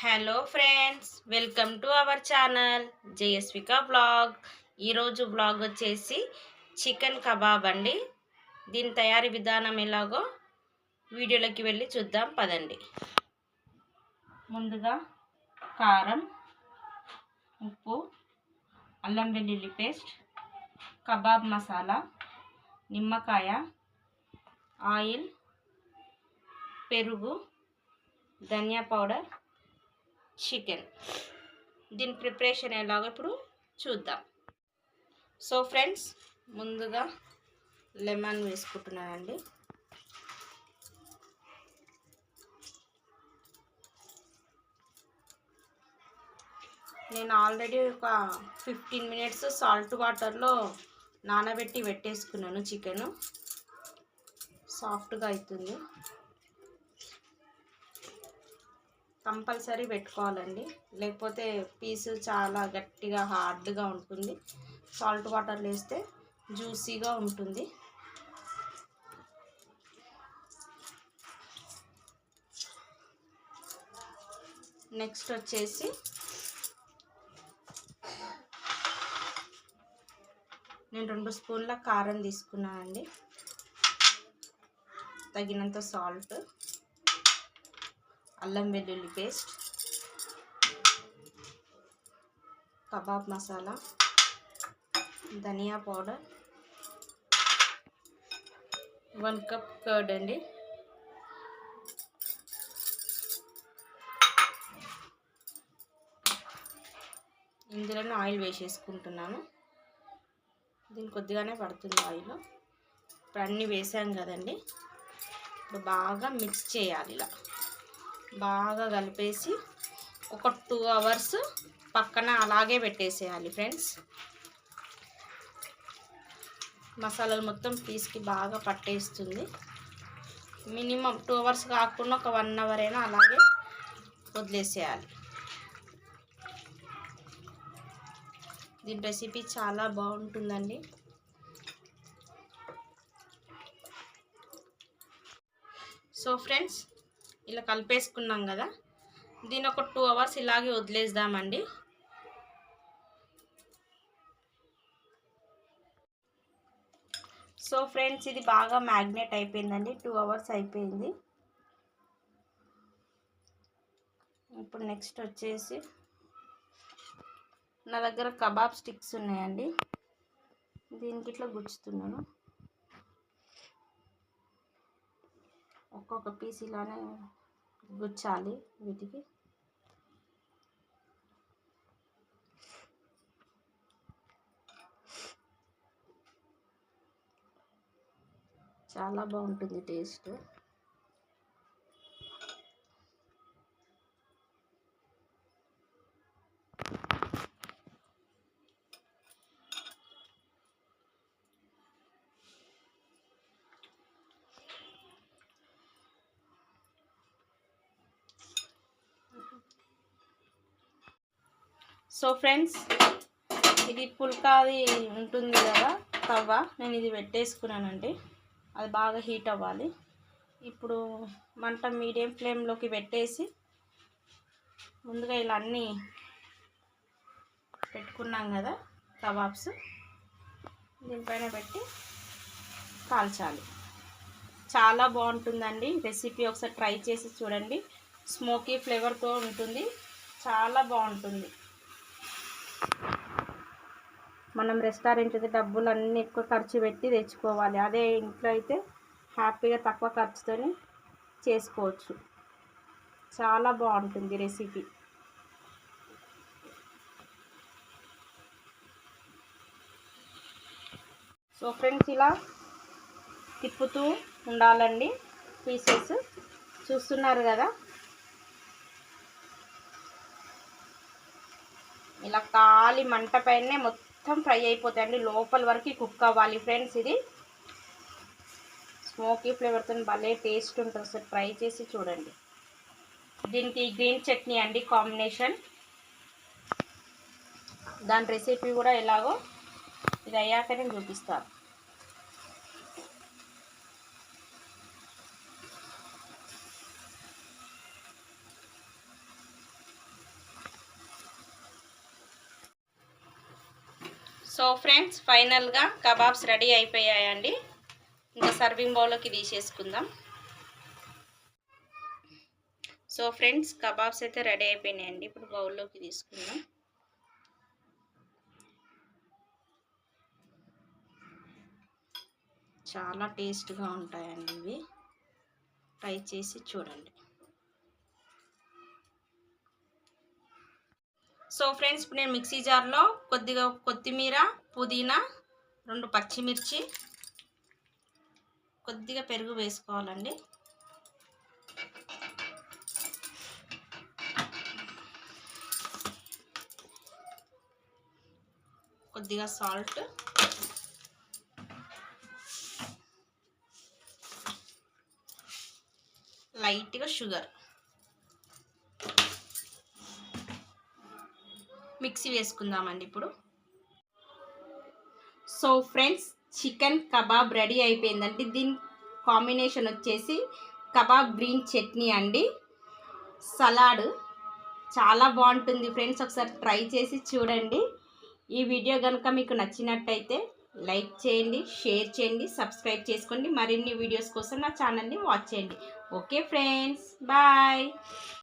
Hello friends welcome to our channel Jayaswika blog ఈరోజు blog వచ్చేసి chicken kebab అండి. దీని తయారీ విధానం ఎలాగో వీడియోలోకి వెళ్ళి చూద్దాం పదండి. ముందుగా కారం ఉప్పు అల్లం వెల్లుల్లి పేస్ట్ కబాబ్ మసాలా నిమ్మకాయ ఆయిల్ పెరుగు ధనియా పౌడర్ చికెన్. దీని ప్రిపరేషన్ ఎలాగో ఇప్పుడు చూద్దాం. సో ఫ్రెండ్స్ ముందుగా లెమన్ వేసుకుంటున్నానండి. నేను ఆల్రెడీ ఒక ఫిఫ్టీన్ మినిట్స్ సాల్ట్ వాటర్లో నానబెట్టి పెట్టేసుకున్నాను చికెను. సాఫ్ట్గా అవుతుంది కంపల్సరీ పెట్టుకోవాలండి. లేకపోతే పీసు చాలా గట్టిగా హార్డ్గా ఉంటుంది. సాల్ట్ వాటర్ వేస్తే జ్యూసీగా ఉంటుంది. నెక్స్ట్ వచ్చేసి నేను రెండు స్పూన్ల కారం తీసుకున్నానండి. తగినంత సాల్ట్. అల్లం వెల్లుల్లి పేస్ట్ కబాబ్ మసాలా ధనియా పౌడర్ వన్ కప్ కర్డ్ అండి. ఇందులోనే ఆయిల్ వేసేసుకుంటున్నాను. దీని కొద్దిగానే పడుతుంది ఆయిల్. ఇప్పుడు అన్నీ వేసాం కదండి. ఇప్పుడు బాగా మిక్స్ చేయాలి ఇలా. బాగా కలిపేసి ఒక టూ అవర్స్ పక్కన అలాగే పెట్టేసేయాలి ఫ్రెండ్స్. మసాలాలు మొత్తం పీస్కి బాగా పట్టేస్తుంది. మినిమం టూ అవర్స్ కాకుండా ఒక వన్ అవర్ అయినా అలాగే వదిలేసేయాలి. దీని రెసిపీ చాలా బాగుంటుందండి. సో ఫ్రెండ్స్ ఇలా కలిపేసుకున్నాం కదా. దీని ఒక టూ అవర్స్ ఇలాగే వదిలేద్దామండి. సో ఫ్రెండ్స్ ఇది బాగా మ్యాగ్నెట్ అయిపోయిందండి. టూ అవర్స్ అయిపోయింది. ఇప్పుడు నెక్స్ట్ వచ్చేసి నా దగ్గర కబాబ్ స్టిక్స్ ఉన్నాయండి. దీనికి ఇట్లా గుచ్చుతున్నాను. ఒక్కొక్క పీస్ ఇలానే గుచ్చాలి వీటికి. చాలా బాగుంటుంది టేస్ట్. సో ఫ్రెండ్స్ ఇది పుల్కాది ఉంటుంది కదా తవ్వ. నేను ఇది పెట్టేసుకున్నానండి. అది బాగా హీట్ అవ్వాలి. ఇప్పుడు మంట మీడియం ఫ్లేమ్లోకి పెట్టేసి ముందుగా ఇలా అన్నీ పెట్టుకున్నాం కదా కబాబ్స్. దీనిపైన పెట్టి కాల్చాలి. చాలా బాగుంటుందండి. రెసిపీ ఒకసారి ట్రై చేసి చూడండి. స్మోకీ ఫ్లేవర్తో ఉంటుంది. చాలా బాగుంటుంది. మనం రెస్టారెంట్ అయితే డబ్బులు అన్నీ ఎక్కువ ఖర్చు పెట్టి తెచ్చుకోవాలి. అదే ఇంట్లో అయితే హ్యాపీగా తక్కువ ఖర్చుతో చేసుకోవచ్చు. చాలా బాగుంటుంది రెసిపీ సో ఫ్రెండ్స్ ఇలా తిప్పుతూ ఉండాలండి. పీసెస్ చూస్తున్నారు కదా? ఇలా కా ఖాళీ మంట పైనే మొత్తం ఫ్రై అయిపోతాయండి. లోపల వరకు కుక్ అవ్వాలి ఫ్రెండ్స్ ఇది. స్మోకీ ఫ్లేవర్తో భలే టేస్ట్ ఉంటుంది సార్ ట్రై చేసి చూడండి. దీనికి గ్రీన్ చట్నీ అండి కాంబినేషన్. దాని రెసిపీ కూడా ఎలాగో ఇది అయ్యాక నేను చూపిస్తాను. సో ఫ్రెండ్స్ ఫైనల్గా కబాబ్స్ రెడీ అయిపోయాయండి. ఇంకా సర్వింగ్ బౌల్లోకి తీసేసుకుందాం. సో ఫ్రెండ్స్ కబాబ్స్ అయితే రెడీ అయిపోయినాయండి. ఇప్పుడు బౌల్లోకి తీసుకుందాం. చాలా టేస్ట్గా ఉంటాయండి ఇవి. ట్రై చేసి చూడండి. సో ఫ్రెండ్స్ ఇప్పుడు నేను మిక్సీ జార్లో కొద్దిగా కొత్తిమీర పుదీనా రెండు పచ్చిమిర్చి కొద్దిగా పెరుగు వేసుకోవాలండి. కొద్దిగా సాల్ట్. లైట్గా షుగర్. మిక్సీ వేసుకుందామండి ఇప్పుడు. So friends chicken kebab ready అయిపోయిందండి. దీని కాంబినేషన్ వచ్చేసి కబాబ్ గ్రీన్ చట్నీ అండి. సలాడ్ చాలా బాగుంటుంది ఫ్రెండ్స్. ఒకసారి ట్రై చేసి చూడండి. ఈ వీడియో కనుక మీకు నచ్చినట్టయితే లైక్ చేయండి షేర్ చేయండి సబ్స్క్రైబ్ చేసుకోండి. మరిన్ని వీడియోస్ కోసం నా ఛానల్ని వాచ్ చేయండి. Okay friends bye.